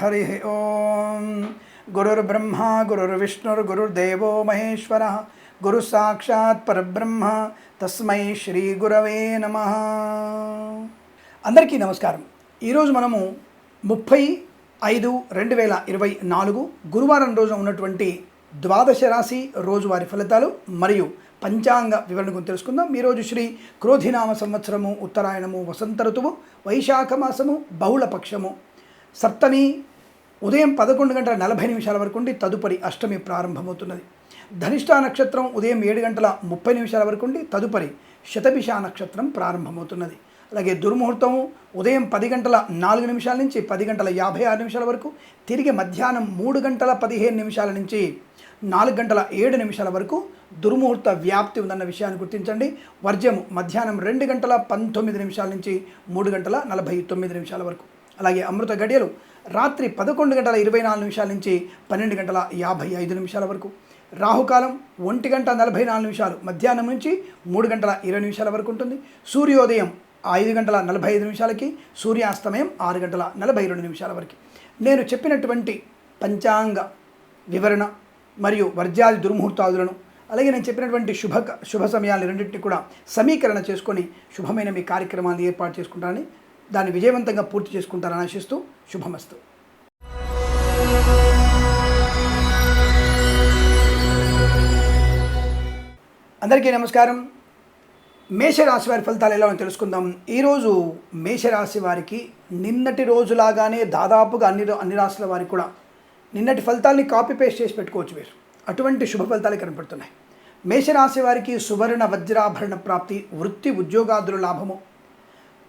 హరి ఓం గురుర్బ్రహ్మ గురుర్విష్ణుర్గురుర్దేవో మహేశ్వర గురు సాక్షాత్ పరబ్రహ్మ తస్మై శ్రీ గురవే నమ అందరికీ నమస్కారం. ఈరోజు మనము ముప్పై ఐదు రెండు వేల ఇరవై నాలుగు గురువారం రోజు ఉన్నటువంటి ద్వాదశ రాశి రోజువారి ఫలితాలు మరియు పంచాంగ వివరణ గురించి తెలుసుకుందాం ఈరోజు శ్రీ క్రోధినామ సంవత్సరము ఉత్తరాయణము వసంత ఋతువు వైశాఖ మాసము బహుళ పక్షము సప్తమి ఉదయం పదకొండు గంటల నలభై నిమిషాల వరకు ఉండి తదుపరి అష్టమి ప్రారంభమవుతున్నది. ధనిష్ట నక్షత్రం ఉదయం ఏడు గంటల ముప్పై నిమిషాల వరకు ఉండి తదుపరి శతభిష నక్షత్రం ప్రారంభమవుతున్నది. అలాగే దుర్ముహూర్తం ఉదయం పది గంటల నాలుగు నిమిషాల నుంచి పది గంటల యాభై ఆరు నిమిషాల వరకు తిరిగి మధ్యాహ్నం మూడు గంటల పదిహేను నిమిషాల నుంచి నాలుగు గంటల ఏడు నిమిషాల వరకు దుర్ముహూర్త వ్యాప్తి ఉందన్న విషయాన్ని గుర్తించండి. వర్జము మధ్యాహ్నం రెండు గంటల పంతొమ్మిది నిమిషాల నుంచి మూడు గంటల నలభై తొమ్మిది నిమిషాల వరకు. అలాగే అమృత గడియలు రాత్రి పదకొండు గంటల ఇరవై నాలుగు నిమిషాల నుంచి పన్నెండు గంటల యాభై ఐదు నిమిషాల వరకు. రాహుకాలం ఒంటి గంట నలభై నాలుగు నిమిషాలు మధ్యాహ్నం నుంచి మూడు గంటల ఇరవై నిమిషాల వరకు ఉంటుంది. సూర్యోదయం ఐదు గంటల నలభై ఐదు నిమిషాలకి సూర్యాస్తమయం ఆరు గంటల నలభై రెండు నిమిషాల వరకు. నేను చెప్పినటువంటి పంచాంగ వివరణ మరియు వర్జాది దుర్ముహూర్తాదులను అలాగే నేను చెప్పినటువంటి శుభ శుభ సమయాలు రెండింటినీ కూడా సమీకరణ చేసుకొని శుభమైన మీ కార్యక్రమాన్ని ఏర్పాటు చేసుకుంటానని దాన్ని విజయవంతంగా పూర్తి చేసుకుంటారని ఆశిస్తూ శుభమస్తు. అందరికీ నమస్కారం. మేషరాశి వారి ఫలితాలు ఎలా ఉన్నాయో తెలుసుకుందాం. ఈరోజు మేషరాశి వారికి నిన్నటి రోజులాగానే దాదాపుగా అన్ని అన్ని రాశుల వారికి కూడా నిన్నటి ఫలితాల్ని కాపీ పేస్ట్ చేసి పెట్టుకోవచ్చు మీరు. అటువంటి శుభ ఫలితాలు కనపడుతున్నాయి. మేషరాశి వారికి సువర్ణ వజ్రాభరణ ప్రాప్తి వృత్తి ఉద్యోగాదుల లాభము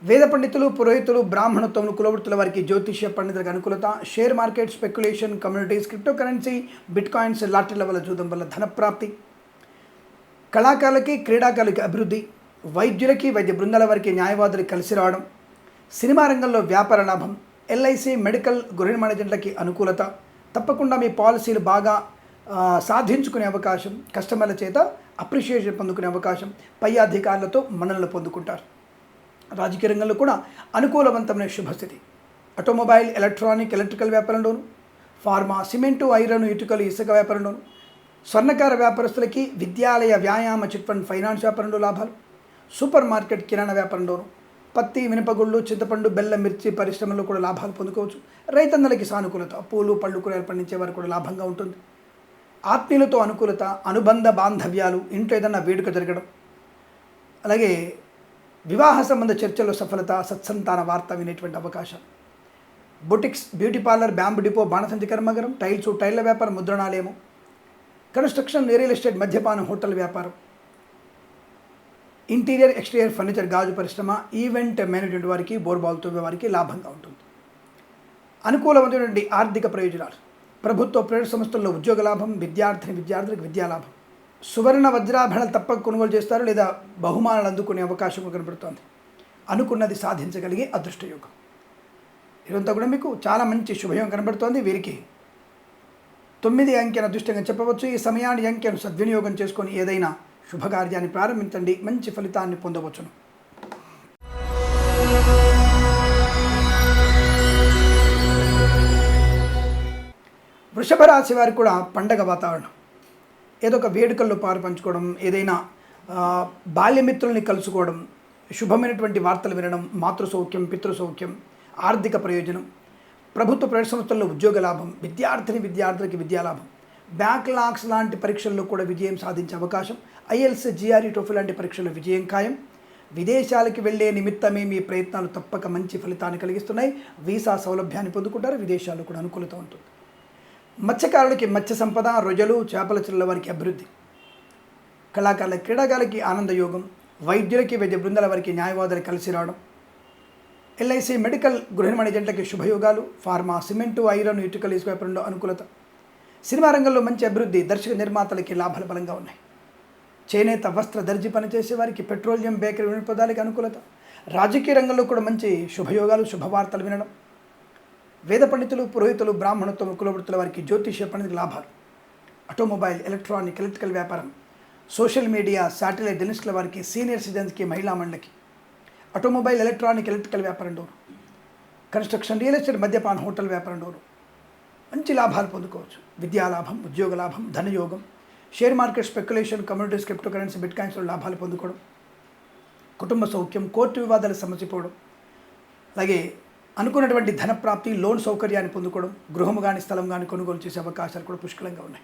వేద పండితులు పురోహితులు బ్రాహ్మణత్వములు కులవృత్తుల వారికి జ్యోతిష్య పండితులకు అనుకూలత share market speculation communities cryptocurrency bitcoins లాటరీల వల్ల చూడడం వల్ల ధనప్రాప్తి. కళాకారులకి క్రీడాకారులకి అభివృద్ధి. వైద్యులకి వైద్య బృందాల వారికి న్యాయవాదులకి కలిసి రావడం. సినిమా రంగంలో వ్యాపార లాభం. ఎల్ఐసి మెడికల్ గృహ మేనేజెంట్లకి అనుకూలత. తప్పకుండా మీ పాలసీలు బాగా సాధించుకునే అవకాశం. కస్టమర్ల చేత అప్రిషియేషన్ పొందుకునే అవకాశం. పై అధికారులతో మన్ననలు పొందుకుంటారు. రాజకీయ రంగంలో కూడా అనుకూలవంతమైన శుభస్థితి. ఆటోమొబైల్ ఎలక్ట్రానిక్ ఎలక్ట్రికల్ వ్యాపారంలోను ఫార్మా సిమెంటు ఐరన్ ఇటుకలు ఇసుక వ్యాపారంలోను స్వర్ణకార వ్యాపారస్తులకి విద్యాలయ వ్యాయామ చిట్ ఫండ్ ఫైనాన్స్ వ్యాపారంలో లాభాలు సూపర్ మార్కెట్ కిరాణా వ్యాపారంలోను పత్తి మినపగుళ్ళు చింతపండు బెల్లం మిర్చి పరిశ్రమలో కూడా లాభాలు పొందుకోవచ్చు. రైతన్నలకి సానుకూలత పూలు పళ్ళు కూరగాయలు పండించే వారు కూడా లాభంగా ఉంటుంది. ఆత్మీయులతో అనుకూలత అనుబంధ బాంధవ్యాలు ఇంట్లో ఏదన్నా వేడుక జరగడం. అలాగే వివాహ సంబంధ చర్చల్లో సఫలత సత్సంతాన వార్త వినేటువంటి అవకాశం. Boutiques beauty parlour bamboo depot బాణసంచి కర్మగరం టైల్స్ టైళ్ళ వ్యాపారం ముద్రణాలయము కన్స్ట్రక్షన్ రియల్ ఎస్టేట్ మద్యపానం హోటల్ వ్యాపారం. ఇంటీరియర్ ఎక్స్టీరియర్ ఫర్నిచర్ గాజు పరిశ్రమ ఈవెంట్ మేనేజ్మెంట్ వారికి బోర్బాల్ తవ్వే వారికి లాభంగా ఉంటుంది. అనుకూలమైనటువంటి ఆర్థిక ప్రయోజనాలు. ప్రభుత్వ ప్రైవేట్ సంస్థల్లో ఉద్యోగ లాభం విద్యార్థిని విద్యార్థులకు విద్యా లాభం. సువర్ణ వజ్రాభరణాలు తప్పక కొనుగోలు చేస్తారు లేదా బహుమానాలు అందుకునే అవకాశం కనబడుతోంది అనుకున్నది సాధించగలిగే అదృష్టయోగం ఇదంతా కూడా మీకు చాలా మంచి శుభయోగం కనబడుతోంది వీరికి తొమ్మిది అంకెను అదృష్టంగా చెప్పవచ్చు. ఈ సమయాన్ని అంకెను సద్వినియోగం చేసుకొని ఏదైనా శుభకార్యాన్ని ప్రారంభించండి. మంచి ఫలితాన్ని పొందవచ్చును. వృషభ రాశి వారికి కూడా పండగ వాతావరణం. ఏదో ఒక వేడుకల్లో పాలు పంచుకోవడం ఏదైనా బాల్యమిత్రుల్ని కలుసుకోవడం శుభమైనటువంటి వార్తలు వినడం మాతృ సౌఖ్యం ఆర్థిక ప్రయోజనం ప్రభుత్వ ప్రైవేట్ సంస్థల్లో ఉద్యోగ లాభం విద్యార్థిని విద్యార్థులకి విద్యాలాభం బ్యాక్లాగ్స్ లాంటి పరీక్షల్లో కూడా విజయం సాధించే అవకాశం ఐఎల్స్ జిఆర్ఈ టోఫీ లాంటి పరీక్షల్లో విజయం ఖాయం. విదేశాలకి వెళ్ళే నిమిత్తమే మీ ప్రయత్నాలు తప్పక మంచి ఫలితాన్ని కలిగిస్తున్నాయి. వీసా సౌలభ్యాన్ని పొందుకుంటారు. విదేశాల్లో కూడా అనుకూలత ఉంటుంది. మత్స్యకారులకి మత్స్య సంపద రొయ్యలు చేపల చిల్ల వారికి అభివృద్ధి. కళాకారుల క్రీడాకారులకి ఆనందయోగం వైద్యులకి వైద్య బృందాల వారికి న్యాయవాదులు కలిసి రావడం. ఎల్ఐసి మెడికల్ గృహ మేనేజెంట్లకి శుభయోగాలు ఫార్మా సిమెంటు ఐరన్ ఇటుకలు ఇసుక అనుకూలత. సినిమా రంగంలో మంచి అభివృద్ధి దర్శక నిర్మాతలకి లాభాలు బలంగా ఉన్నాయి. చేనేత వస్త్ర దర్జీ పనిచేసే వారికి పెట్రోలియం బేకరీ వినపదాలకి అనుకూలత. రాజకీయ రంగంలో కూడా మంచి శుభయోగాలు శుభవార్తలు వినడం. వేద పండితులు పురోహితులు బ్రాహ్మణత్వం కులవృత్తుల వారికి జ్యోతిష్య పండితుల లాభాలు. ఆటోమొబైల్ ఎలక్ట్రానిక్ ఎలక్ట్రికల్ వ్యాపారం సోషల్ మీడియా శాటిలైట్ జర్నలిస్టుల వారికి సీనియర్ సిటిజన్స్కి మహిళా మండలికి. ఆటోమొబైల్ ఎలక్ట్రానిక్ ఎలక్ట్రికల్ వ్యాపారం డోరు. కన్స్ట్రక్షన్ రియల్ ఎస్టేట్ మద్యపాన హోటల్ వ్యాపారం డోరు. మంచి లాభాలు పొందుకోవచ్చు. విద్యా లాభం ఉద్యోగ లాభం ధనయోగం share market speculation communities cryptocurrency bit కాయిన్స్లో లాభాలు పొందుకోవడం కుటుంబ సౌఖ్యం కోర్టు వివాదాలు సమసిపోవడం అలాగే అనుకున్నటువంటి ధన ప్రాప్తి లోన్ సౌకర్యాన్ని పొందుకోవడం గృహము కానీ స్థలం కానీ కొనుగోలు చేసే అవకాశాలు కూడా పుష్కలంగా ఉన్నాయి.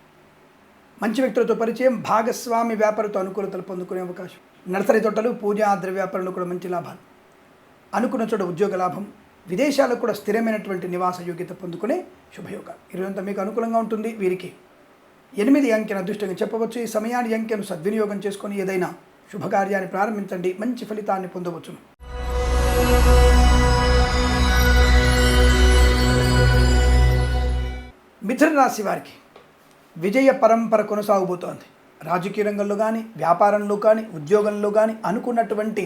మంచి వ్యక్తులతో పరిచయం భాగస్వామి వ్యాపారంతో అనుకూలతలు పొందుకునే అవకాశం. నర్సరీ తోటలు పూజా ద్రవ్య వ్యాపారంలో కూడా మంచి లాభాలు. అనుకున్న చోట ఉద్యోగ లాభం విదేశాలకు కూడా స్థిరమైనటువంటి నివాస యోగ్యత పొందుకునే శుభయోగాలు ఇరవంతా మీకు అనుకూలంగా ఉంటుంది. వీరికి ఎనిమిది అంకెను అదృష్టంగా చెప్పవచ్చు. ఈ సమయాన్ని అంకెను సద్వినియోగం చేసుకొని ఏదైనా శుభకార్యాన్ని ప్రారంభించండి. మంచి ఫలితాన్ని పొందవచ్చును. మిథున రాశి వారికి విజయ పరంపర కొనసాగబోతోంది. రాజకీయ రంగంలో కానీ వ్యాపారంలో కానీ ఉద్యోగంలో కానీ అనుకున్నటువంటి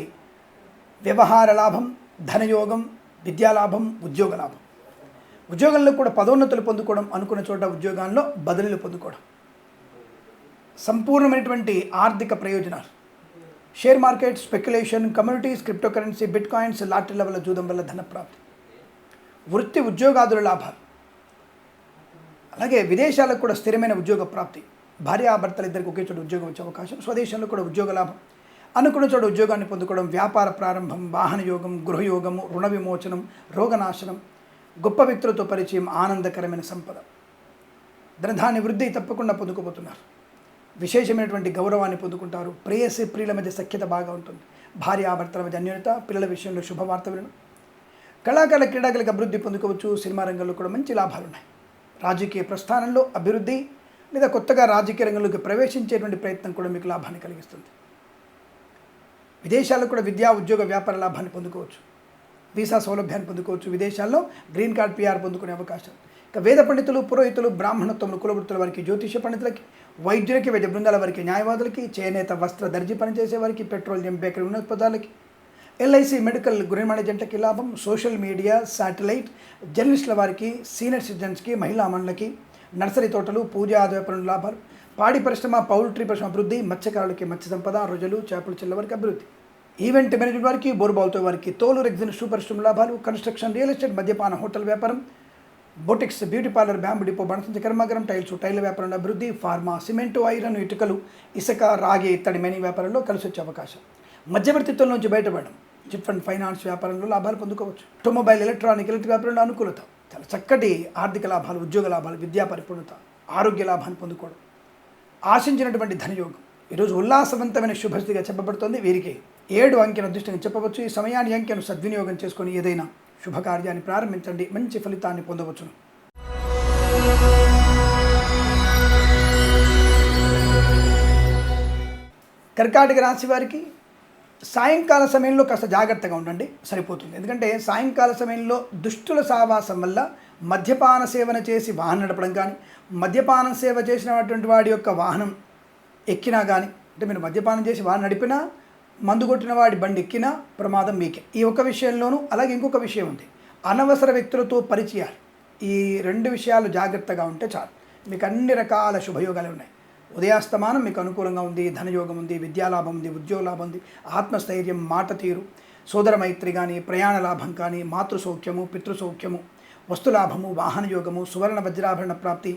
వ్యవహార లాభం ధనయోగం విద్యాలాభం ఉద్యోగ లాభం. ఉద్యోగంలో కూడా పదోన్నతులు పొందుకోవడం అనుకున్న చోట ఉద్యోగాల్లో బదిలీలు పొందుకోవడం. సంపూర్ణమైనటువంటి ఆర్థిక ప్రయోజనాలు. Share market speculation communities cryptocurrency bitcoins లాటరీల వల్ల జూదం వల్ల ధన ప్రాప్తి వృత్తి ఉద్యోగాదుల లాభాలు. అలాగే విదేశాలకు కూడా స్థిరమైన ఉద్యోగ ప్రాప్తి. భార్యాభర్తలు ఇద్దరికి ఒకే చోట ఉద్యోగం వచ్చే అవకాశం స్వదేశంలో కూడా ఉద్యోగ లాభం. అనుకున్న చోట ఉద్యోగాన్ని పొందుకోవడం వ్యాపార ప్రారంభం వాహన యోగం గృహయోగము రుణ విమోచనం రోగనాశనం గొప్ప వ్యక్తులతో పరిచయం ఆనందకరమైన సంపద. ధనధాన్య వృద్ధి తప్పకుండా పొందుకోబోతున్నారు. విశేషమైనటువంటి గౌరవాన్ని పొందుకుంటారు. ప్రేయసి ప్రియుల మధ్య సఖ్యత బాగా ఉంటుంది. భార్యాభర్తల మధ్య అన్యోన్యత పిల్లల విషయంలో శుభవార్త వినడం. కళాకారుల క్రీడాకులకు అభివృద్ధి పొందుకోవచ్చు. సినిమా రంగంలో కూడా మంచి లాభాలు ఉన్నాయి రాజకీయ ప్రస్థానంలో అభివృద్ధి లేదా కొత్తగా రాజకీయ రంగంలోకి ప్రవేశించేటువంటి ప్రయత్నం కూడా మీకు లాభాన్ని కలిగిస్తుంది. విదేశాల్లో కూడా విద్యా ఉద్యోగ వ్యాపార లాభాన్ని పొందుకోవచ్చు. వీసా సౌలభ్యాన్ని పొందుకోవచ్చు. విదేశాల్లో గ్రీన్ కార్డ్ పిఆర్ పొందుకునే అవకాశం. ఇక వేద పండితులు పురోహితులు బ్రాహ్మణత్వములు కులవృత్తుల వారికి జ్యోతిష పండితులకి వైద్యులకి వైద్య బృందాల వారికి న్యాయవాదులకి చేనేత వస్త్ర దర్జీ పనిచేసే వారికి పెట్రోలియం బేకరీ ఉన్నోత్పదాలకి ఎల్ఐసి మెడికల్ గృహ మేనేజెంట్కి లాభం సోషల్ మీడియా శాటిలైట్ జర్నలిస్టుల వారికి సీనియర్ సిటిజన్స్కి మహిళా మండలికి నర్సరీ తోటలు పూజ ఆదాయపరుల లాభాలు పాడి పరిశ్రమ పౌల్ట్రీ పరిశ్రమ అభివృద్ధి మత్స్యకారులకి మత్స్య సంపద రొజలు చేపలు చెల్ల వారికి అభివృద్ధి. ఈవెంట్ మేనేజ్మెంట్ వారికి బోర్బాల్తో వారికి తోలు రెగ్జిన్ షూ పరిశ్రమ లాభాలు కన్స్ట్రక్షన్ రియల్ ఎస్టేట్ మద్యపాన హోటల్ వ్యాపారం boutiques beauty parlour bamboo depot బణసంచ కర్మాగారం టైల్స్ టైల్ వ్యాపారంలో అభివృద్ధి ఫార్మా సిమెంటు ఐరన్ ఇటుకలు ఇసుక రాగి ఇత్తడి మెనీ వ్యాపారంలో కలిసి వచ్చే అవకాశం. మధ్యవర్తిత్వం నుంచి బయటపడడం. చిట్ ఫండ్ ఫైనాన్స్ వ్యాపారంలో లాభాలు పొందుకోవచ్చు. ఆటోమొబైల్ ఎలక్ట్రానిక్ ఎలక్ట్రిక్ వ్యాపారంలో అనుకూలత. చాలా చక్కటి ఆర్థిక లాభాలు ఉద్యోగ లాభాలు విద్యా పరిపూర్ణత ఆరోగ్య లాభాన్ని పొందుకోవడం. ఆశించినటువంటి ధనయోగం. ఈరోజు ఉల్లాసవంతమైన శుభస్థితిగా చెప్పబడుతోంది. వీరికి ఏడు అంకెను అదృష్టంగా చెప్పవచ్చు. ఈ సమయాన్ని అంకెను సద్వినియోగం చేసుకొని ఏదైనా శుభకార్యాన్ని ప్రారంభించండి. మంచి ఫలితాన్ని పొందవచ్చును. కర్కాటక రాశి వారికి సాయంకాల సమయంలో కాస్త జాగ్రత్తగా ఉండండి సరిపోతుంది. ఎందుకంటే సాయంకాల సమయంలో దుష్టుల సావాసం వల్ల మద్యపాన సేవన చేసి వాహనం నడపడం కానీ మద్యపానం సేవ చేసినటువంటి వాడి యొక్క వాహనం ఎక్కినా కానీ అంటే మీరు మద్యపానం చేసి వాహనం నడిపినా మందు కొట్టిన వాడి బండి ఎక్కినా ప్రమాదం మీకే. ఈ ఒక విషయంలోనూ అలాగే ఇంకొక విషయం ఉంది. అనవసర వ్యక్తులతో పరిచయాలు. ఈ రెండు విషయాలు జాగ్రత్తగా ఉంటే చాలు. మీకు అన్ని రకాల శుభయోగాలు ఉన్నాయి. ఉదయాస్తమానం మీకు అనుకూలంగా ఉంది ధనయోగం ఉంది విద్యాలాభం ఉంది ఉద్యోగ లాభం ఉంది. ఆత్మస్థైర్యం మాట తీరు. సోదర మైత్రి కానీ ప్రయాణ లాభం కానీ మాతృసౌఖ్యము పితృసౌఖ్యము వస్తులాభము వాహన యోగము సువర్ణ వజ్రాభరణ ప్రాప్తి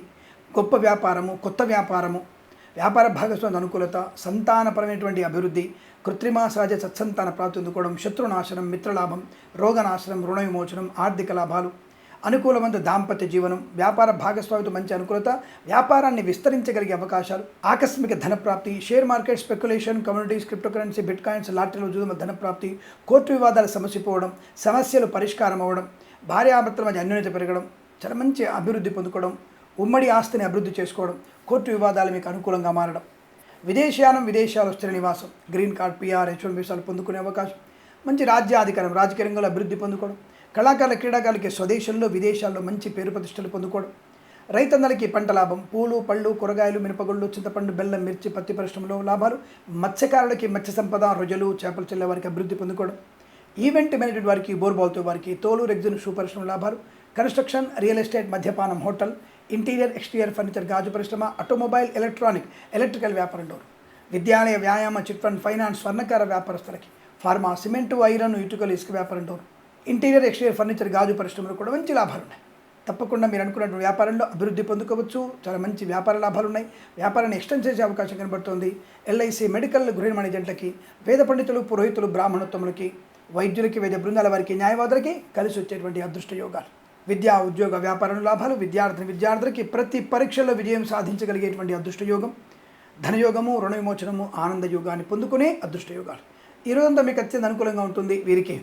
గొప్ప వ్యాపారము కొత్త వ్యాపారము వ్యాపార భాగస్వామి అనుకూలత సంతానపరమైనటువంటి అభివృద్ధి కృత్రిమ సహజ సత్సంతాన ప్రాప్తి అందుకోవడం శత్రునాశనం మిత్రలాభం రోగనాశనం రుణ విమోచనం ఆర్థిక లాభాలు అనుకూలమైన దాంపత్య జీవనం వ్యాపార భాగస్వామితో మంచి అనుకూలత వ్యాపారాన్ని విస్తరించగలిగే అవకాశాలు ఆకస్మిక ధనప్రాప్తి share market speculation communities cryptocurrency bitcoins లాటరీలో చూద్దాం ధనప్రాప్తి కోర్టు వివాదాలు సమసిపోవడం సమస్యలు పరిష్కారం అవ్వడం భార్యాభర్తల మధ్య అన్యోన్యత పెరగడం చాలా మంచి అభివృద్ధి పొందుకోవడం ఉమ్మడి ఆస్తిని అభివృద్ధి చేసుకోవడం కోర్టు వివాదాలు మీకు అనుకూలంగా మారడం. విదేశయానం విదేశాలు స్థిర నివాసం green card PR H one వీసాలు పొందుకునే అవకాశం మంచి రాజ్యాధికారం రాజకీయ రంగంలో అభివృద్ధి పొందుకోవడం కళాకారుల క్రీడాకారులకి స్వదేశంలో విదేశాల్లో మంచి పేరు ప్రతిష్టలు పొందుకోవడం. రైతన్నలకి పంట లాభం పూలు పళ్ళు కూరగాయలు మినపగుళ్ళు చింతపండు బెల్లం మిర్చి పత్తి పరిశ్రమలో లాభాలు మత్స్యకారులకి మత్స్య సంపద రొజలు చేపలు చెల్లే వారికి అభివృద్ధి పొందుకోవడం. ఈవెంట్ మేనేజ్మెంట్ వారికి బోర్బాల్తో వారికి తోలు రెగ్జిన్ షూ పరిశ్రమ లాభాలు కన్స్ట్రక్షన్ రియల్ ఎస్టేట్ మద్యపానం హోటల్ ఇంటీరియర్ ఎక్స్టీరియర్ ఫర్నిచర్ గాజు పరిశ్రమ ఆటోమొబైల్ ఎలక్ట్రానిక్ ఎలక్ట్రికల్ వ్యాపారం డోర్. విద్యాలయ వ్యాయామ చిట్ ఫండ్ ఫైనాన్స్ స్వర్ణకార వ్యాపారస్తులకి ఫార్మా సిమెంటు ఐరన్ ఇటుకలు ఇసుక వ్యాపారం డోర్. ఇంటీరియర్ ఎక్స్టీరియర్ ఫర్నిచర్ గాజు పరిశ్రమలు కూడా మంచి లాభాలు ఉన్నాయి. తప్పకుండా మీరు అనుకున్నటువంటి వ్యాపారంలో అభివృద్ధి పొందుకోవచ్చు. చాలా మంచి వ్యాపార లాభాలు ఉన్నాయి. వ్యాపారాన్ని ఎక్స్టెండ్ చేసే అవకాశం కనబడుతోంది. ఎల్ఐసి మెడికల్ గృహ మేనేజెంట్లకి వేద పండితులు పురోహితులు బ్రాహ్మణోత్తములకి వైద్యులకి వైద్య బృందాల వారికి న్యాయవాదులకి కలిసి వచ్చేటువంటి అదృష్ట యోగాలు. విద్యా ఉద్యోగ వ్యాపారం లాభాలు విద్యార్థిని విద్యార్థులకి ప్రతి పరీక్షల్లో విజయం సాధించగలిగేటువంటి అదృష్ట యోగం. ధనయోగము రుణ విమోచనము ఆనంద యోగాన్ని పొందుకునే అదృష్ట యోగాలు. ఈ రోజంతా మీకు అత్యంత అనుకూలంగా ఉంటుంది. వీరికి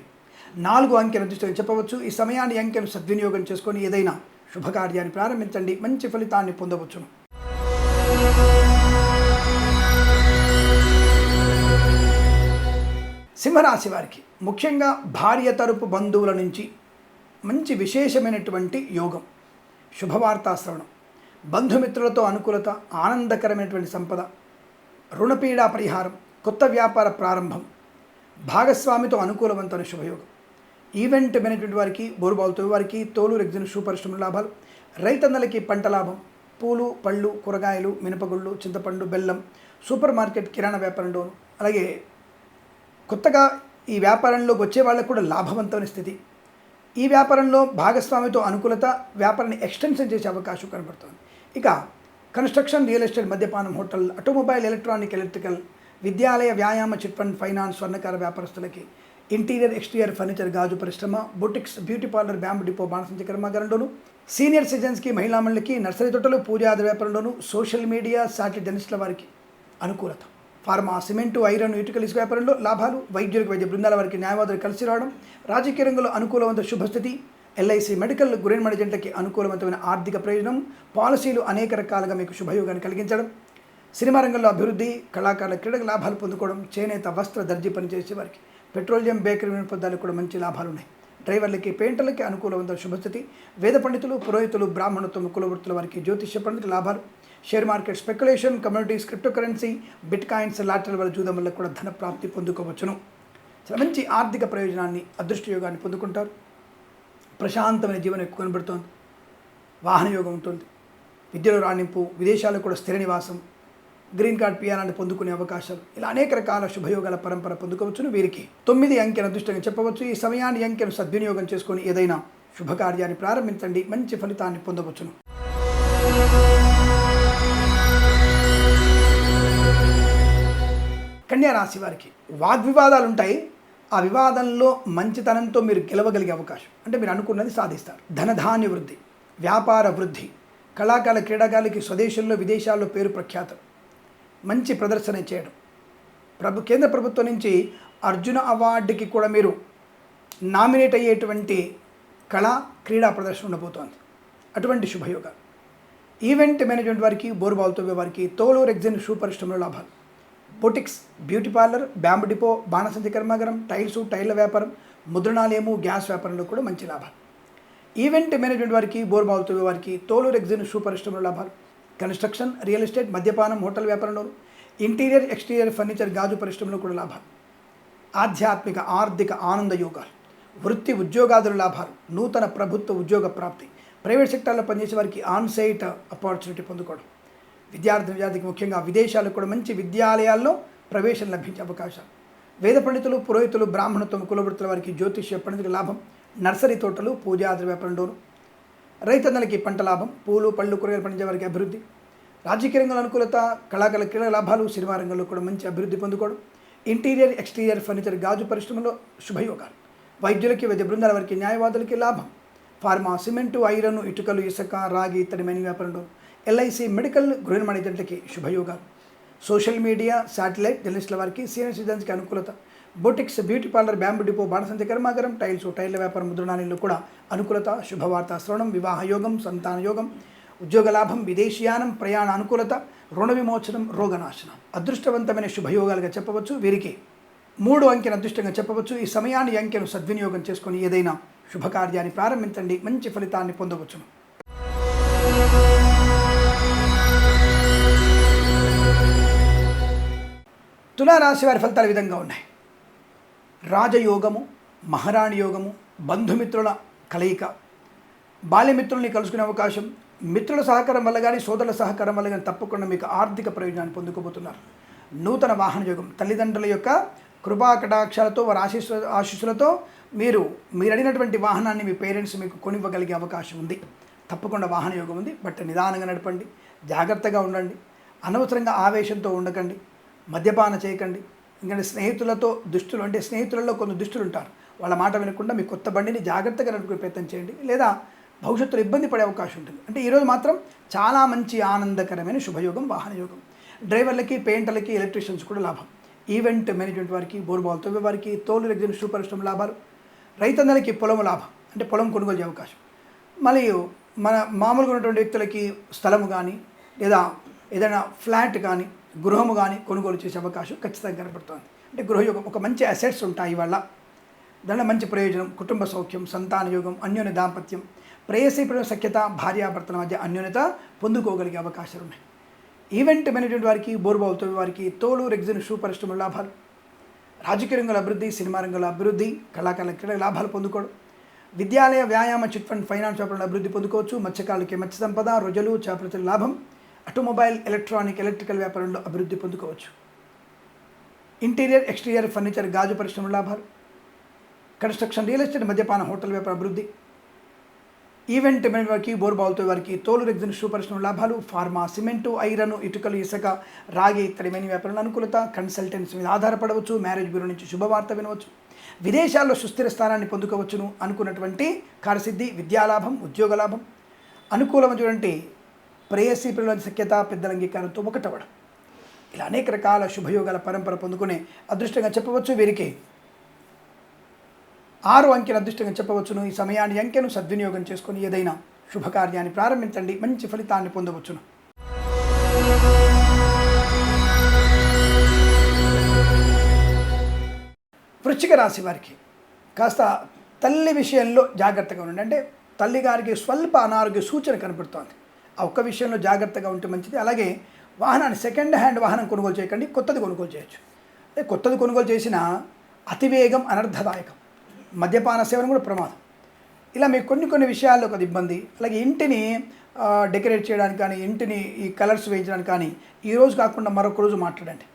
నాలుగు అంకెలు దృష్టిలో చెప్పవచ్చు. ఈ సమయాన్ని అంకెను సద్వినియోగం చేసుకొని ఏదైనా శుభకార్యాన్ని ప్రారంభించండి. మంచి ఫలితాన్ని పొందవచ్చును. సింహరాశి వారికి ముఖ్యంగా భార్య తరపు బంధువుల నుంచి మంచి విశేషమైనటువంటి యోగం శుభవార్తా శ్రవణం బంధుమిత్రులతో అనుకూలత ఆనందకరమైనటువంటి సంపద రుణపీడా పరిహారం కొత్త వ్యాపార ప్రారంభం భాగస్వామితో అనుకూలవంతమైన శుభయోగం. ఈవెంట్ మేనేజ్మెంట్ వారికి బోరుబావుతో వారికి తోలు రెగ్జిన్ షూ పరిశ్రమ లాభాలు. రైతన్నలకి పంట లాభం. పూలు పళ్ళు కూరగాయలు మినపగుళ్ళు చింతపండు బెల్లం సూపర్ మార్కెట్ కిరాణా వ్యాపారంలోను అలాగే కొత్తగా ఈ వ్యాపారంలోకి వచ్చే వాళ్ళకు కూడా లాభవంతమైన స్థితి. ఈ వ్యాపారంలో భాగస్వామితో అనుకూలత వ్యాపారాన్ని ఎక్స్టెన్షన్ చేసే అవకాశం కనబడుతుంది. ఇక కన్స్ట్రక్షన్ రియల్ ఎస్టేట్ మద్యపానం హోటల్ ఆటోమొబైల్ ఎలక్ట్రానిక్ ఎలక్ట్రికల్ విద్యాలయ వ్యాయామ చిట్ ఫండ్ ఫైనాన్స్ స్వర్ణకార వ్యాపారస్తులకి ఇంటీరియర్ ఎక్స్టీరియర్ ఫర్నిచర్ గాజు పరిశ్రమ boutiques beauty parlour bamboo depot బాణసంచ కర్మాగారంలోను సీనియర్ సిటిజన్స్కి మహిళా మండలికి నర్సరీ తోటలు పూజాది వ్యాపారంలోను సోషల్ మీడియా శాటిలైట్ జర్నలిస్టుల వారికి అనుకూలత. ఫార్మా సిమెంటు ఐరన్ ఇటుకల ఇసుక వ్యాపారంలో లాభాలు వైద్యులకు వైద్య బృందాల వారికి న్యాయవాదులు కలిసి రావడం రాజకీయ రంగంలో అనుకూలవంత శుభస్థితి ఎల్ఐసి మెడికల్ గురైన మడిజెంట్లకి అనుకూలవంతమైన ఆర్థిక ప్రయోజనం పాలసీలు అనేక రకాలుగా మీకు శుభయోగాన్ని కలిగించడం సినిమా రంగంలో అభివృద్ధి కళాకారుల క్రీడకు లాభాలు పొందుకోవడం చేనేత వస్త్ర దర్జీ పనిచేసే వారికి పెట్రోలియం బేకరీ వినోదాలకు కూడా మంచి లాభాలు ఉన్నాయి డ్రైవర్లకి పెయింటర్లకి అనుకూలమైన శుభస్థితి. వేద పండితులు పురోహితులు బ్రాహ్మణత్వం కులవృత్తుల వారికి జ్యోతిష్య పండితులు లాభాలు. Share market speculation communities cryptocurrency bitcoins లాటరీల వల్ల జూదం వల్ల కూడా ధన ప్రాప్తి పొందుకోవచ్చును. మంచి ఆర్థిక ప్రయోజనాన్ని అదృష్ట యోగాన్ని పొందుకుంటారు. ప్రశాంతమైన జీవనం ఎక్కువ కనబడుతోంది. వాహన యోగం ఉంటుంది. విద్యలో రాణింపు విదేశాల్లో కూడా స్థిర నివాసం గ్రీన్ కార్డ్ పియానాన్ని పొందుకునే అవకాశాలు ఇలా అనేక రకాల శుభయోగాల పరంపర పొందుకోవచ్చును వీరికి. తొమ్మిది అంకెను అదృష్టంగా చెప్పవచ్చు. ఈ సమయాన్ని అంకెను సద్వినియోగం చేసుకొని ఏదైనా శుభకార్యాన్ని ప్రారంభించండి. మంచి ఫలితాన్ని పొందవచ్చును. కన్యా రాశి వారికి వాగ్వివాదాలు ఉంటాయి ఆ వివాదంలో మంచితనంతో మీరు గెలవగలిగే అవకాశం. అంటే మీరు అనుకున్నది సాధిస్తారు. ధనధాన్య వృద్ధి వ్యాపార వృద్ధి కళాకాల క్రీడాకారులకి స్వదేశంలో విదేశాల్లో పేరు ప్రఖ్యాతం. మంచి ప్రదర్శన చేయడం. ప్రభు కేంద్ర ప్రభుత్వం నుంచి అర్జున అవార్డుకి కూడా మీరు నామినేట్ అయ్యేటువంటి కళా క్రీడా ప్రదర్శన ఉండబోతోంది. అటువంటి శుభయోగాలు ఈవెంట్ మేనేజ్మెంట్ వారికి బోరుబావుతో వారికి తోలు రెగ్జిన్ షూ పరిశ్రమలో లాభాలు. Boutiques beauty parlour bamboo depot బాణసంచి కర్మాగారం టైల్స్ టైర్ల వ్యాపారం ముద్రణాలయము గ్యాస్ వ్యాపారంలో కూడా మంచి లాభాలు. ఈవెంట్ మేనేజ్మెంట్ వారికి బోర్బావుతో వారికి తోలు రెగ్జిన్ షూ పరిశ్రమలో లాభాలు. కన్స్ట్రక్షన్ రియల్ ఎస్టేట్ మద్యపానం హోటల్ వ్యాపారంలో ఇంటీరియర్ ఎక్స్టీరియర్ ఫర్నిచర్ గాజు పరిశ్రమలో కూడా లాభాలు. ఆధ్యాత్మిక ఆర్థిక ఆనంద యోగాలు వృత్తి ఉద్యోగాదుల లాభాలు నూతన ప్రభుత్వ ఉద్యోగ ప్రాప్తి ప్రైవేట్ సెక్టార్లో పనిచేసే వారికి ఆన్సైట్ ఆపర్చునిటీ పొందుకోవడం. విద్యార్థి విద్యార్థికి ముఖ్యంగా విదేశాలకు కూడా మంచి విద్యాలయాల్లో ప్రవేశం లభించే అవకాశాలు. వేద పండితులు పురోహితులు బ్రాహ్మణత్వం కులవృత్తుల వారికి జ్యోతిష్య పండితుల లాభం. నర్సరీ తోటలు పూజాద్ర వ్యాపారంలోను రైతన్నలకి పంట లాభం పూలు పళ్ళు కూరగాయలు పండించే వారికి అభివృద్ధి. రాజకీయ రంగంలో అనుకూలత కళాకళ క్రీడా లాభాలు సినిమా రంగంలో కూడా మంచి అభివృద్ధి పొందుకోవడం. ఇంటీరియర్ ఎక్స్టీరియర్ ఫర్నిచర్ గాజు పరిశ్రమలో శుభయోగాలు. వైద్యులకి వైద్య బృందాల వారికి న్యాయవాదులకి లాభం. ఫార్మా సిమెంటు ఐరన్ ఇటుకలు ఇసుక రాగి ఇత్తడి మైన వ్యాపారంలో ఎల్ఐసి మెడికల్ గృహ ఇతరులకి శుభయోగాలు. సోషల్ మీడియా శాటిలైట్ జర్నలిస్టుల వారికి సీనియర్ సిటిజన్స్కి అనుకూలత. Boutiques beauty parlour bamboo depot బాణసంచ కర్మాగారం టైల్స్ టైర్ల వ్యాపారం ముద్రణాలయంలో కూడా అనుకూలత శుభవార్త శ్రవణం వివాహ యోగం సంతాన యోగం ఉద్యోగ లాభం విదేశీయానం ప్రయాణ అనుకూలత రుణ విమోచనం రోగనాశనం. అదృష్టవంతమైన శుభయోగాలుగా చెప్పవచ్చు. వీరికి మూడు అంకెను అదృష్టంగా చెప్పవచ్చు. ఈ సమయాన్ని అంకెను సద్వినియోగం చేసుకొని ఏదైనా శుభకార్యాన్ని ప్రారంభించండి. మంచి ఫలితాన్ని పొందవచ్చును. తులారాశి వారి ఫలితాలు విధంగా ఉన్నాయి. రాజయోగము మహారాణి యోగము బంధుమిత్రుల కలయిక. బాల్యమిత్రుల్ని కలుసుకునే అవకాశం మిత్రుల సహకారం వల్ల కానీ సోదరుల సహకారం వల్ల కానీ తప్పకుండా మీకు ఆర్థిక ప్రయోజనాన్ని పొందుకోబోతున్నారు. నూతన వాహన యోగం. తల్లిదండ్రుల యొక్క కృపా కటాక్షాలతో వారి ఆశీస్సు ఆశీస్సులతో మీరు మీరు అడిగినటువంటి వాహనాన్ని మీ పేరెంట్స్ మీకు కొనివ్వగలిగే అవకాశం ఉంది. తప్పకుండా వాహన యోగం ఉంది. బట్ నిదానంగా నడపండి. జాగ్రత్తగా ఉండండి. అనవసరంగా ఆవేశంతో ఉండకండి. మద్యపాన చేయకండి. ఎందుకంటే స్నేహితులతో దుష్టులు అంటే స్నేహితులలో కొన్ని దుష్టులు ఉంటారు. వాళ్ళ మాట వినకుండా మీ కొత్త బండిని జాగ్రత్తగా నడుపుకునే ప్రయత్నం చేయండి. లేదా భవిష్యత్తులో ఇబ్బంది పడే అవకాశం ఉంటుంది. అంటే ఈరోజు మాత్రం చాలా మంచి ఆనందకరమైన శుభయోగం వాహన యోగం. డ్రైవర్లకి పెయింటర్లకి ఎలక్ట్రీషియన్స్ కూడా లాభం. ఈవెంట్ మేనేజ్మెంట్ వారికి బోర్బాల్ తవ్వే వారికి తోలు రెగ్జిన్ షూ పరిశ్రమ లాభాలు. రైతన్నలకి పొలం లాభం. అంటే పొలం కొనుగోలు చేయ అవకాశం. మరియు మన మామూలుగా ఉన్నటువంటి వ్యక్తులకి స్థలము కానీ లేదా ఏదైనా ఫ్లాట్ కానీ గృహము కానీ కొనుగోలు చేసే అవకాశం ఖచ్చితంగా కనపడుతుంది. అంటే గృహయోగం ఒక మంచి అసెట్స్ ఉంటాయి ఇవాళ. దానిలో మంచి ప్రయోజనం కుటుంబ సౌఖ్యం సంతాన యోగం అన్యోన్య దాంపత్యం ప్రేయసీ సఖ్యత భార్యాభర్తల మధ్య అన్యోన్యత పొందుకోగలిగే అవకాశాలు ఉన్నాయి. ఈవెంట్ మేనేజ్మెంట్ వారికి బోర్బావుతో వారికి తోలు రెగ్జిన్ షూ పరిశ్రమ లాభాలు. రాజకీయ రంగంలో అభివృద్ధి సినిమా రంగంలో అభివృద్ధి కళాకారుల క్రీడ లాభాలు పొందుకోవడం. విద్యాలయ వ్యాయామ చిట్ ఫండ్ ఫైనాన్స్ వ్యాపారంలో అభివృద్ధి పొందుకోవచ్చు. మత్స్యకారులకి మత్స్య సంపద రొజలు చేపల లాభం. ఆటోమొబైల్ ఎలక్ట్రానిక్ ఎలక్ట్రికల్ వ్యాపారంలో అభివృద్ధి పొందుకోవచ్చు. ఇంటీరియర్ ఎక్స్టీరియర్ ఫర్నిచర్ గాజు పరిశ్రమ లాభాలు. కన్స్ట్రక్షన్ రియల్ ఎస్టేట్ మద్యపాన హోటల్ వ్యాపార అభివృద్ధి. ఈవెంట్ వారికి బోర్బావులతో వారికి తోలు రెగ్జిన్ షూ పరిశ్రమ లాభాలు. ఫార్మా సిమెంటు ఐరన్ ఇటుకలు ఇసుక రాగి ఇత్తడిమైన వ్యాపారంలో అనుకూలత. కన్సల్టెన్స్ మీద ఆధారపడవచ్చు. మ్యారేజ్ బ్యూరో నుంచి శుభవార్త వినవచ్చు. విదేశాల్లో సుస్థిర స్థానాన్ని పొందుకోవచ్చును అనుకున్నటువంటి కార్యసిద్ధి విద్యాలాభం ఉద్యోగ లాభం. అనుకూలమైనటువంటి ప్రేయసీ పిల్లల సఖ్యత పెద్దల అంగీకారంతో ఒకటవడం ఇలా అనేక రకాల శుభయోగాల పరంపర పొందుకునే అదృష్టంగా చెప్పవచ్చు వీరికి. ఆరు అంకెల అదృష్టంగా చెప్పవచ్చును. ఈ సమయాన్ని అంకెను సద్వినియోగం చేసుకుని ఏదైనా శుభకార్యాన్ని ప్రారంభించండి. మంచి ఫలితాన్ని పొందవచ్చును. వృశ్చిక రాశి వారికి కాస్త తల్లి విషయంలో జాగ్రత్తగా ఉండండి. అంటే తల్లి గారికి స్వల్ప అనారోగ్య సూచన కనబడుతోంది ఆ ఒక్క విషయంలో జాగ్రత్తగా ఉంటే మంచిది. అలాగే వాహనాన్ని సెకండ్ హ్యాండ్ వాహనం కొనుగోలు చేయకండి కొత్తది కొనుగోలు చేయొచ్చు. కొత్తది కొనుగోలు చేసిన అతివేగం అనర్థదాయకం మద్యపాన సేవన కూడా ప్రమాదం. ఇలా మీకు కొన్ని కొన్ని విషయాల్లో ఒక ఇబ్బంది. అలాగే ఇంటిని డెకరేట్ చేయడానికి కానీ ఇంటిని ఈ కలర్స్ వేయించడానికి కానీ ఈ రోజు కాకుండా మరొక రోజు మాట్లాడండి.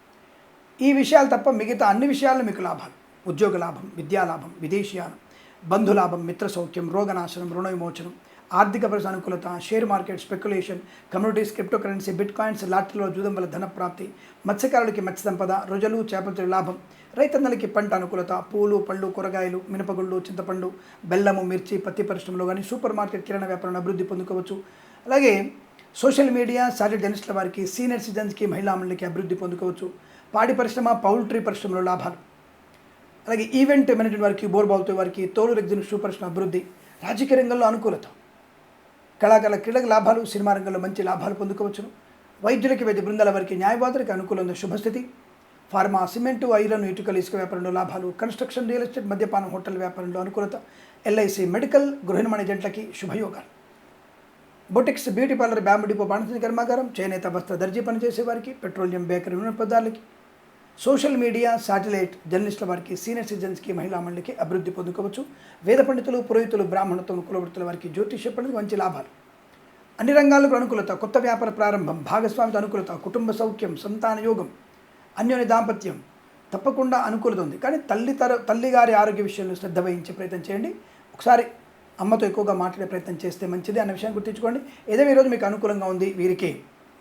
ఈ విషయాలు తప్ప మిగతా అన్ని విషయాల్లో మీకు లాభాలు. ఉద్యోగ లాభం విద్యా లాభం విదేశీయానం బంధులాభం మిత్ర సౌఖ్యం రోగనాశనం రుణ విమోచనం ఆర్థిక పరిస్థితి అనుకూలత share market speculation communities cryptocurrency bitcoins లాటరీలో జూదం వల్ల ధన ప్రాప్తి మత్స్యకారులకి మత్స్య సంపద రొజలు చేపల లాభం రైతన్నలకి పంట అనుకూలత పూలు పళ్ళు కూరగాయలు మినపగుళ్ళు చింతపండు బెల్లము మిర్చి పత్తి పరిశ్రమలో కానీ సూపర్ మార్కెట్ కిరాణా వ్యాపారంలో అభివృద్ధి పొందుకోవచ్చు. అలాగే సోషల్ మీడియా సాటిలైట్ జర్నలిస్టుల వారికి సీనియర్ సిటిజన్స్కి మహిళా మండలికి అభివృద్ధి పొందుకోవచ్చు. పాడి పరిశ్రమ పౌల్ట్రీ పరిశ్రమలో లాభాలు. అలాగే ఈవెంట్ మేనేజ్మెంట్ వారికి బోర్బాల్తో వారికి తోలు రెగ్జిన్ షూ పరిశ్రమ అభివృద్ధి రాజకీయ రంగంలో అనుకూలత. కళాకారుల క్రీడకు లాభాలు సినిమా రంగంలో మంచి లాభాలు పొందుకోవచ్చును. వైద్యులకి వైద్య బృందాల వారికి న్యాయవాదులకు అనుకూలంగా శుభస్థితి ఫార్మా సిమెంటు ఐరన్ ఇటుకలు ఇసుక వ్యాపారంలో లాభాలు కన్స్ట్రక్షన్ రియల్ ఎస్టేట్ మద్యపానం హోటల్ వ్యాపారంలో అనుకూలత. ఎల్ఐసి మెడికల్ గృహ నిర్మాణ ఏజెంట్లకి శుభయోగాలు. Boutiques beauty parlour bamboo depot బాణసంచి కర్మాగారం చేనేత వస్త్ర దర్జీ పనిచేసే వారికి పెట్రోలియం బేకరీ నూనె పదార్థాలకి సోషల్ మీడియా శాటిలైట్ జర్నలిస్టుల వారికి సీనియర్ సిటిజన్స్కి మహిళా మండలికి అభివృద్ధి పొందుకోవచ్చు. వేద పండితులు పురోహితులు బ్రాహ్మణత్వం కులవృత్తుల వారికి జ్యోతిష్య పండితులు మంచి లాభాలు. అన్ని రంగాలకు అనుకూలత కొత్త వ్యాపార ప్రారంభం భాగస్వామితో అనుకూలత కుటుంబ సౌఖ్యం సంతాన యోగం అన్యోన్య దాంపత్యం తప్పకుండా అనుకూలత ఉంది. కానీ తల్లి తర తల్లి గారి ఆరోగ్య విషయంలో శ్రద్ధ వహించే ప్రయత్నం చేయండి. ఒకసారి అమ్మతో ఎక్కువగా మాట్లాడే ప్రయత్నం చేస్తే మంచిది అన్న విషయాన్ని గుర్తుంచుకోండి. ఏదో ఈరోజు మీకు అనుకూలంగా ఉంది వీరికి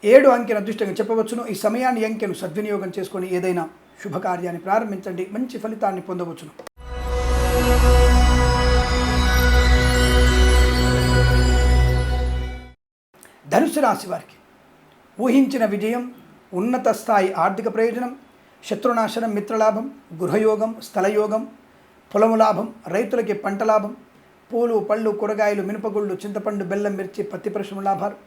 ఏడు అంకెను అదృష్టంగా చెప్పవచ్చును. ఈ సమయాన్ని అంకెను సద్వినియోగం చేసుకొని ఏదైనా శుభకార్యాన్ని ప్రారంభించండి. మంచి ఫలితాన్ని పొందవచ్చును. ధనుసు రాశి వారికి ఊహించిన విజయం ఉన్నత స్థాయి ఆర్థిక ప్రయోజనం శత్రునాశనం మిత్రలాభం గృహయోగం స్థలయోగం పొలము లాభం రైతులకి పంట లాభం పూలు పళ్ళు కూరగాయలు మినపగుళ్ళు చింతపండు బెల్లం మిర్చి పత్తి పరిశ్రమ లాభాలు.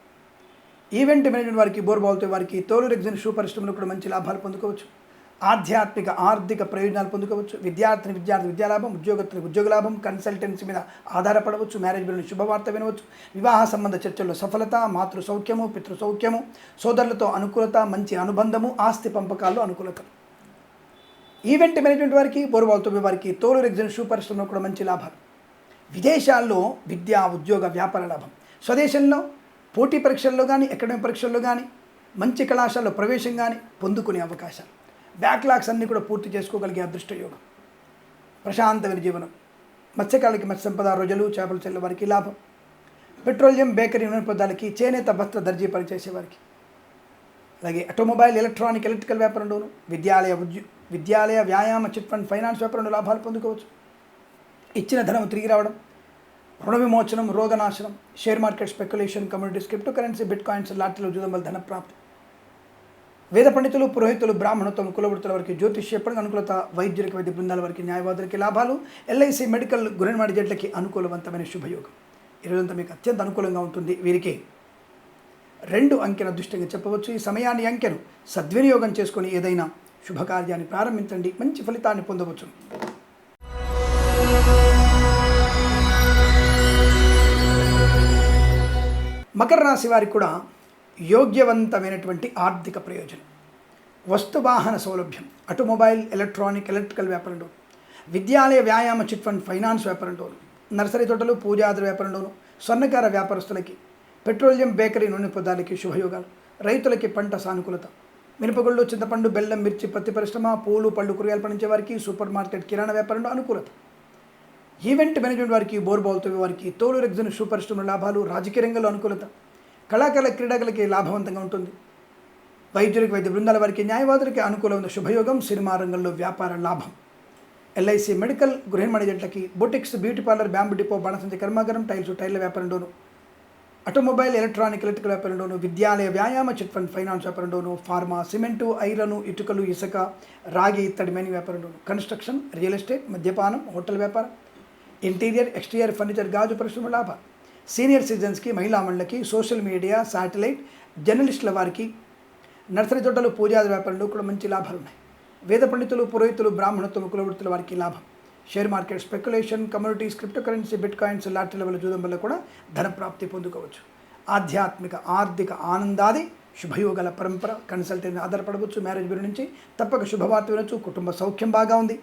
ఈవెంట్ మేనేజ్మెంట్ వారికి బోర్బాల్తో వారికి తోలు రెగ్జిన్ షూ పరిశ్రమలో కూడా మంచి లాభాలు పొందుకోవచ్చు. ఆధ్యాత్మిక ఆర్థిక ప్రయోజనాలు పొందుకోవచ్చు. విద్యార్థిని విద్యార్థి విద్యాలాభం ఉద్యోగత్తుని ఉద్యోగ లాభం కన్సల్టెన్సీ మీద ఆధారపడవచ్చు. మ్యారేజ్ శుభవార్త వినవచ్చు. వివాహ సంబంధ చర్చల్లో సఫలత మాతృ సౌఖ్యము పితృ సౌఖ్యము సోదరులతో అనుకూలత మంచి అనుబంధము ఆస్తి పంపకాల్లో అనుకూలత. ఈవెంట్ మేనేజ్మెంట్ వారికి బోర్బాల్తో వారికి తోలు రెగ్జిన్ షూ పరిశ్రమలో కూడా మంచి లాభాలు. విదేశాల్లో విద్య ఉద్యోగ వ్యాపార లాభం. స్వదేశంలో పోటీ పరీక్షల్లో కానీ అకాడమిక్ పరీక్షల్లో కానీ మంచి కళాశాలలో ప్రవేశం కానీ పొందుకునే అవకాశాలు. బ్యాక్లాగ్స్ అన్నీ కూడా పూర్తి చేసుకోగలిగే అదృష్టయోగం. ప్రశాంతమైన జీవనం. మత్స్యకాలకి మత్స్య సంపద రోజులు చేపలు చెల్లె వారికి లాభం. పెట్రోలియం బేకరీ నూనె పదార్థాలకి చేనేత వస్త్ర దర్జీ పనిచేసేవారికి అలాగే ఆటోమొబైల్ ఎలక్ట్రానిక్ ఎలక్ట్రికల్ వ్యాపారంలోను విద్యాలయ ఉద్యో విద్యాలయ వ్యాయామ చిట్ ఫండ్ ఫైనాన్స్ వ్యాపారంలో లాభాలు పొందుకోవచ్చు. ఇచ్చిన ధనం తిరిగి రావడం రుణ విమోచనం రోగనాశనం share market speculation communities cryptocurrency bitcoins లాటరీలో జూదం వల్ల ధన ప్రాప్తి. వేద పండితులు పురోహితులు బ్రాహ్మణత్వం కులవృత్తుల వరకు జ్యోతిష్య ఎప్పటికీ అనుకూలత వైద్యులకి వైద్య బృందాల వరకు న్యాయవాదులకి లాభాలు ఎల్ఐసి మెడికల్ గురెన్మాడి జట్లకి అనుకూలవంతమైన శుభయోగం. ఈరోజంతా మీకు అత్యంత అనుకూలంగా ఉంటుంది. వీరికి రెండు అంకెల అదృష్టంగా చెప్పవచ్చు. ఈ సమయాన్ని అంకెను సద్వినియోగం చేసుకొని ఏదైనా శుభకార్యాన్ని ప్రారంభించండి. మంచి ఫలితాన్ని పొందవచ్చు. మకర రాశి వారికి కూడా యోగ్యవంతమైనటువంటి ఆర్థిక ప్రయోజనం. వస్తువాహన సౌలభ్యం ఆటోమొబైల్ ఎలక్ట్రానిక్ ఎలక్ట్రికల్ వ్యాపారంలో విద్యాలయ వ్యాయామ చిట్ ఫండ్ ఫైనాన్స్ వ్యాపారంలోను నర్సరీ తోటలు పూజాద్ర వ్యాపారంలోను స్వర్ణకార వ్యాపారస్తులకి పెట్రోలియం బేకరీ నూనె పదార్థాలకి శుభయోగాలు. రైతులకి పంట సానుకూలత. మినపగుళ్ళు చింతపండు బెల్లం మిర్చి పత్తి పరిశ్రమ పూలు పళ్ళు కూరగాయలు పండించే వారికి సూపర్ మార్కెట్ కిరాణా వ్యాపారంలో అనుకూలత. ఈవెంట్ మేనేజ్మెంట్ వారికి బోర్బాల్తో వారికి తోలు రెగ్జిన్ షూ పరిశ్రమ లాభాలు రాజకీయ రంగంలో అనుకూలత. కళాకారుల క్రీడాకులకి లాభవంతంగా ఉంటుంది. వైద్యులకు వైద్య బృందాల వారికి న్యాయవాదులకి అనుకూలమైన శుభయోగం సినిమా రంగంలో వ్యాపార లాభం. ఎల్ఐసి మెడికల్ గృహ మేనేజెంట్లకి boutiques beauty parlour bamboo depot బాణసంచి కర్మాగారం టైల్స్ టైర్ల వ్యాపారంలోను ఆటోమొబైల్ ఎలక్ట్రానిక్ ఎలక్ట్రికల్ వ్యాపారంలోను విద్యాలయ వ్యాయామ చిట్ ఫండ్ ఫైనాన్స్ వ్యాపారంలోను ఫార్మా సిమెంటు ఐరను ఇటుకలు ఇసుక రాగి ఇత్తడి మేని వ్యాపారంలోను కన్స్ట్రక్షన్ రియల్ ఎస్టేట్ మద్యపానం హోటల్ వ్యాపారం. ఇంటీరియర్ ఎక్స్టీరియర్ ఫర్నిచర్ గాజు పరిశ్రమ లాభ. సీనియర్ సిటిజన్స్కి మహిళా మండలికి సోషల్ మీడియా శాటిలైట్ జర్నలిస్టుల వారికి నర్సరీ తోటలు పూజాది వ్యాపారంలో కూడా మంచి లాభాలు ఉన్నాయి. వేద పండితులు పురోహితులు బ్రాహ్మణత్వం కులవృత్తుల వారికి లాభం. Share market speculation communities cryptocurrency bitcoins లాటరీల వల్ల చూడడం వల్ల కూడా ధన ప్రాప్తి పొందుకోవచ్చు. ఆధ్యాత్మిక ఆర్థిక ఆనందాది శుభయోగాల పరంపర కన్సల్టెంట్ ఆధారపడవచ్చు. మ్యారేజ్ బ్యూరో నుంచి తప్పక శుభవార్త వినొచ్చు. కుటుంబ సౌఖ్యం బాగా ఉంది.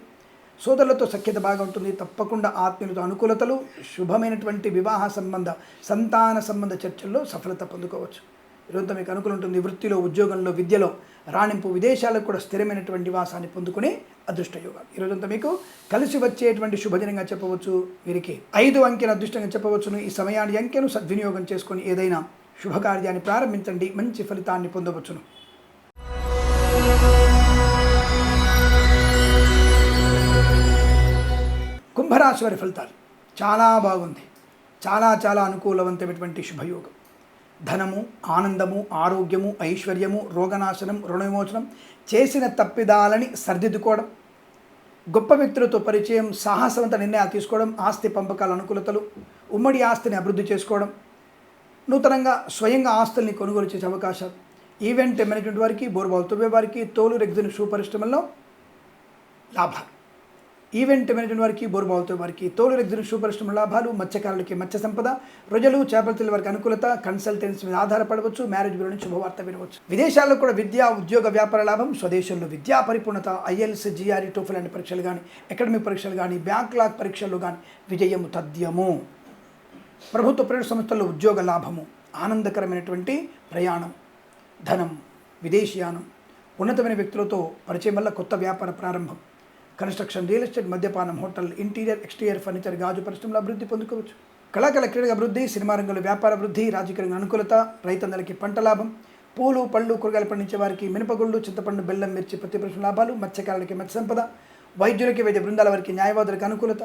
సోదరులతో సఖ్యత బాగా ఉంటుంది. తప్పకుండా ఆత్మీయులతో అనుకూలతలు శుభమైనటువంటి వివాహ సంబంధ సంతాన సంబంధ చర్చల్లో సఫలత పొందుకోవచ్చు. ఈరోజు మీకు అనుకూలం ఉంటుంది. వృత్తిలో ఉద్యోగంలో విద్యలో రాణింపు విదేశాలకు కూడా స్థిరమైనటువంటి వాసాన్ని పొందుకునే అదృష్ట యోగాలు ఈరోజంతా మీకు కలిసి వచ్చేటువంటి శుభజనంగా చెప్పవచ్చు. వీరికి ఐదు అంకెను అదృష్టంగా చెప్పవచ్చును. ఈ సమయాన్ని అంకెను సద్వినియోగం చేసుకొని ఏదైనా శుభకార్యాన్ని ప్రారంభించండి. మంచి ఫలితాన్ని పొందవచ్చును. కుంభరాశి వారి ఫలితాలు. చాలా బాగుంది. చాలా చాలా అనుకూలవంతమైనటువంటి శుభయోగం. ధనము ఆనందము ఆరోగ్యము ఐశ్వర్యము రోగనాశనం రుణ విమోచనం చేసిన తప్పిదాలని సర్దిద్దుకోవడం గొప్ప వ్యక్తులతో పరిచయం సాహసవంత నిర్ణయాలు తీసుకోవడం ఆస్తి పంపకాల అనుకూలతలు ఉమ్మడి ఆస్తిని అభివృద్ధి చేసుకోవడం నూతనంగా స్వయంగా ఆస్తుల్ని కొనుగోలు చేసే అవకాశాలు ఈవెంట్ మేనేజ్మెంట్ వారికి బోర్బాల్ తువ్వే వారికి తోలు రెగ్జిన్ షూ పరిశ్రమల్లో లాభాలు. ఈవెంట్ మేనేజ్మెంట్ వారికి బోర్బావుతో వారికి తోలు రెగ్జిన్ షూ పరిశ్రమ లాభాలు మత్స్యకారులకి మత్స్య సంపద రొజలు చేపల తెలి వారికి అనుకూలత కన్సల్టెన్సీ మీద ఆధారపడవచ్చు మ్యారేజ్ బ్యూరో నుంచి శుభవార్త వినవచ్చు. విదేశాల్లో కూడా విద్యా ఉద్యోగ వ్యాపార లాభం స్వదేశంలో విద్యా పరిపూర్ణత ఐఎల్స్ జిఆర్ఈ టోఫల్ అనే పరీక్షలు కానీ అకాడమిక్ పరీక్షలు కానీ బ్యాంక్ లాక్ పరీక్షలు కానీ విజయము తథ్యము. ప్రభుత్వ ప్రైవేట్ సంస్థల్లో ఉద్యోగ లాభము ఆనందకరమైనటువంటి ప్రయాణం ధనం విదేశీయానం ఉన్నతమైన వ్యక్తులతో పరిచయం వల్ల కొత్త వ్యాపార ప్రారంభం. కన్స్ట్రక్షన్ రియల్ ఎస్టేట్ మద్యపానం హోటల్ ఇంటీరియర్ ఎక్స్టీరియర్ ఫర్నిచర్ గాజు పరిశ్రమలో అభివృద్ధి పొందుకోవచ్చు. కళాకళ క్రీడ అభివృద్ధి సినిమా రంగంలో వ్యాపార అభివృద్ధి రాజకీయ రంగ అనుకూలత రైతందరికీ పంట లాభం. పూలు పళ్ళు కూరగాయలు పండించే వారికి మినపగుళ్ళు చింతపండు బెల్లం మిర్చి ప్రతి పరిశ్రమ లాభాలు మత్స్యకారులకి మత్స్య సంపద వైద్యులకి వైద్య బృందాల వారికి న్యాయవాదులకు అనుకూలత.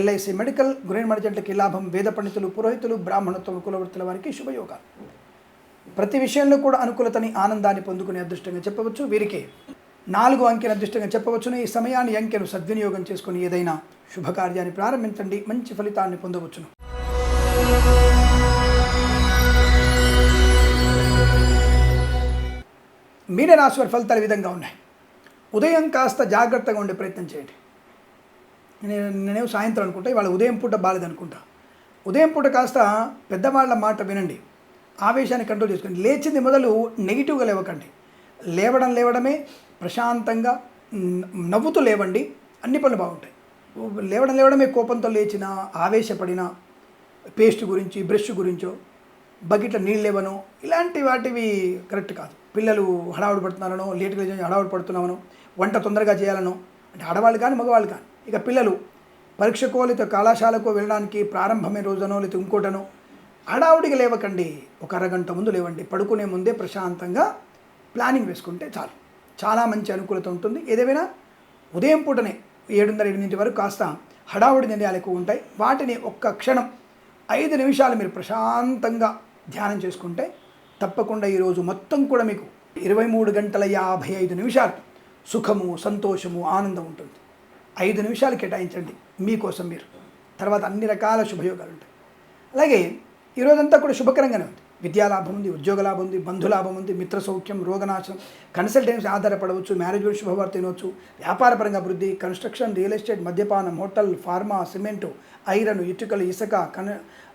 ఎల్ఐసి మెడికల్ గృహ మడిజంట్లకి లాభం వేద పండితులు పురోహితులు బ్రాహ్మణత్వం కులవృత్తుల వారికి శుభయోగాలు. ప్రతి విషయంలో కూడా అనుకూలతని ఆనందాన్ని పొందుకునే అదృష్టంగా చెప్పవచ్చు. వీరికి నాలుగు అంకెల అదృష్టంగా చెప్పవచ్చును. ఈ సమయాన్ని అంకెను సద్వినియోగం చేసుకుని ఏదైనా శుభకార్యాన్ని ప్రారంభించండి. మంచి ఫలితాన్ని పొందవచ్చును. మీనరాశి వారి ఫలితాలు విధంగా ఉన్నాయి. ఉదయం కాస్త జాగ్రత్తగా ఉండే ప్రయత్నం చేయండి. నేను నేనేమో సాయంత్రం అనుకుంటా ఇవాళ ఉదయం పూట బాలేదనుకుంటా ఉదయం పూట కాస్త పెద్దవాళ్ళ మాట వినండి. ఆవేశాన్ని కంట్రోల్ చేసుకోండి. లేచింది మొదలు నెగిటివ్గా లేవకండి. లేవడం లేవడమే ప్రశాంతంగా నవ్వుతూ లేవండి. అన్ని పనులు బాగుంటాయి. లేవడం లేవడమే కోపంతో లేచిన ఆవేశపడిన పేస్ట్ గురించి బ్రష్ గురించో బకెట్ల నీళ్ళు లేవనో ఇలాంటి వాటివి కరెక్ట్ కాదు. పిల్లలు హడావుడి పడుతున్నారనో లేటుగా లేచి హడావుడి పడుతున్నామనో వంట తొందరగా చేయాలనో అంటే ఆడవాళ్ళు కానీ మగవాళ్ళు కానీ ఇక పిల్లలు పరీక్షకో లేదా కళాశాలకు వెళ్ళడానికి ప్రారంభమైన రోజునో లేదా ఇంకోటనో హడావుడికి లేవకండి. ఒక అరగంట ముందు లేవండి. పడుకునే ముందే ప్రశాంతంగా ప్లానింగ్ వేసుకుంటే చాలు. చాలా మంచి అనుకూలత ఉంటుంది. ఏదేమైనా ఉదయం పూటనే ఏడున్నర ఎనిమిది వరకు కాస్త హడావుడి నిర్ణయాలు ఎక్కువ ఉంటాయి. వాటిని ఒక్క క్షణం ఐదు నిమిషాలు మీరు ప్రశాంతంగా ధ్యానం చేసుకుంటే తప్పకుండా ఈరోజు మొత్తం కూడా మీకు ఇరవై మూడు గంటల యాభై ఐదు నిమిషాలు సుఖము సంతోషము ఆనందం ఉంటుంది. ఐదు నిమిషాలు కేటాయించండి మీకోసం మీరు. తర్వాత అన్ని రకాల శుభయోగాలు ఉంటాయి. అలాగే ఈరోజంతా కూడా శుభకరంగానే ఉంది. విద్యాలాభం ఉంది ఉద్యోగ లాభం ఉంది బంధులాభం ఉంది మిత్ర సౌఖ్యం రోగనాశనం కన్సల్టెన్సీ ఆధారపడవచ్చు మ్యారేజ్ శుభవార్త వినవచ్చు వ్యాపారపరంగా అభివృద్ధి కన్స్ట్రక్షన్ రియల్ ఎస్టేట్ మద్యపానం హోటల్ ఫార్మా సిమెంటు ఐరన్ ఇటుకలు ఇసుక కన్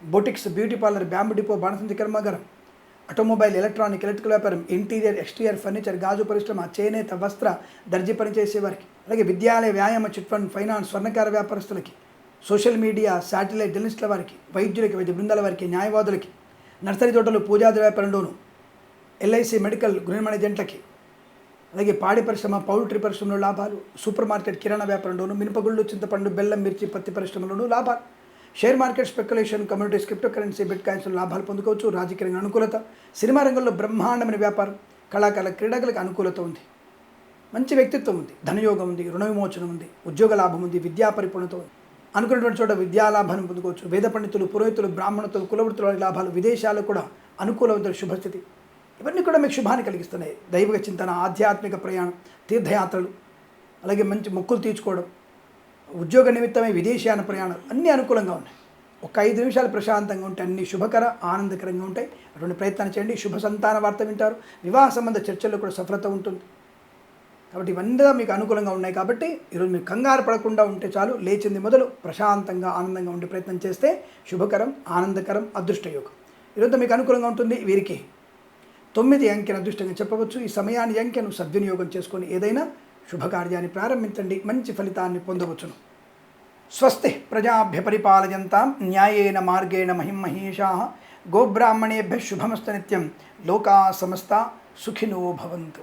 boutiques beauty parlour bamboo depot బాణసంతి కర్మాగారం ఆటోమొబైల్ ఎలక్ట్రానిక్ ఎలక్ట్రికల్ వ్యాపారం ఇంటీరియర్ ఎక్స్టీరియర్ ఫర్నిచర్ గాజు పరిశ్రమ చేనేత వస్త్ర దర్జీ పనిచేసే వారికి అలాగే విద్యాలయ వ్యాయామ చిట్ ఫండ్ ఫైనాన్స్ స్వర్ణకార వ్యాపారస్తులకి సోషల్ మీడియా శాటిలైట్ జర్నలిస్టుల వారికి వైద్యులకి వైద్య బృందాల వారికి న్యాయవాదులకి నర్సరీ తోటలు పూజాది వ్యాపారంలోను ఎల్ఐసి మెడికల్ గృహ మేనేజెంట్లకి అలాగే పాడి పరిశ్రమ పౌల్ట్రీ పరిశ్రమలో లాభాలు సూపర్ మార్కెట్ కిరాణా వ్యాపారంలోను మినపగుళ్ళు చింతపండు బెల్లం మిర్చి పత్తి పరిశ్రమలోను లాభాలు. Share market speculation communities cryptocurrency bit కాయిన్స్లో లాభాలు పొందుకోవచ్చు. రాజకీయ అనుకూలత. సినిమా రంగంలో బ్రహ్మాండమైన వ్యాపారం. కళాకారుల క్రీడాకులకు అనుకూలత ఉంది. మంచి వ్యక్తిత్వం ఉంది. ధనయోగం ఉంది. రుణ విమోచనం ఉంది. ఉద్యోగ లాభం ఉంది. విద్యా పరిపూర్ణత ఉంది. అనుకున్నటువంటి చోట విద్యాలాభాన్ని పొందుకోవచ్చు. వేద పండితులు పురోహితులు బ్రాహ్మణులు కులవృత్తుల వారి లాభాలు విదేశాలు కూడా అనుకూలమైన శుభస్థితి. ఇవన్నీ కూడా మీకు శుభాన్ని కలిగిస్తున్నాయి. దైవిక చింతన ఆధ్యాత్మిక ప్రయాణం తీర్థయాత్రలు అలాగే మంచి మొక్కులు తీర్చుకోవడం ఉద్యోగ నిమిత్తమై విదేశీయాన ప్రయాణాలు అన్నీ అనుకూలంగా ఉన్నాయి. ఒక ఐదు నిమిషాలు ప్రశాంతంగా ఉంటే అన్ని శుభకర ఆనందకరంగా ఉంటాయి. అటువంటి ప్రయత్నం చేయండి. శుభ సంతాన వార్త వింటారు. వివాహ సంబంధ చర్చల్లో కూడా సఫలత ఉంటుంది. కాబట్టి ఇవన్నీ మీకు అనుకూలంగా ఉన్నాయి కాబట్టి ఈరోజు మీరు కంగారు పడకుండా ఉంటే చాలు లేచింది మొదలు ప్రశాంతంగా ఆనందంగా ఉండే ప్రయత్నం చేస్తే శుభకరం ఆనందకరం అదృష్టయోగం. ఈరోజు మీకు అనుకూలంగా ఉంటుంది వీరికి తొమ్మిది అంకెను అదృష్టంగా చెప్పవచ్చు. ఈ సమయాన్ని అంకెను సద్వినియోగం చేసుకొని ఏదైనా శుభకార్యాన్ని ప్రారంభించండి. మంచి ఫలితాన్ని పొందవచ్చును. స్వస్తి ప్రజాభ్య పరిపాలయంతాం న్యాయేన మార్గేణ మహిమహేషా గోబ్రాహ్మణేభ్య శుభమస్త నిత్యం. లోకా సమస్త సుఖినో భవంతు.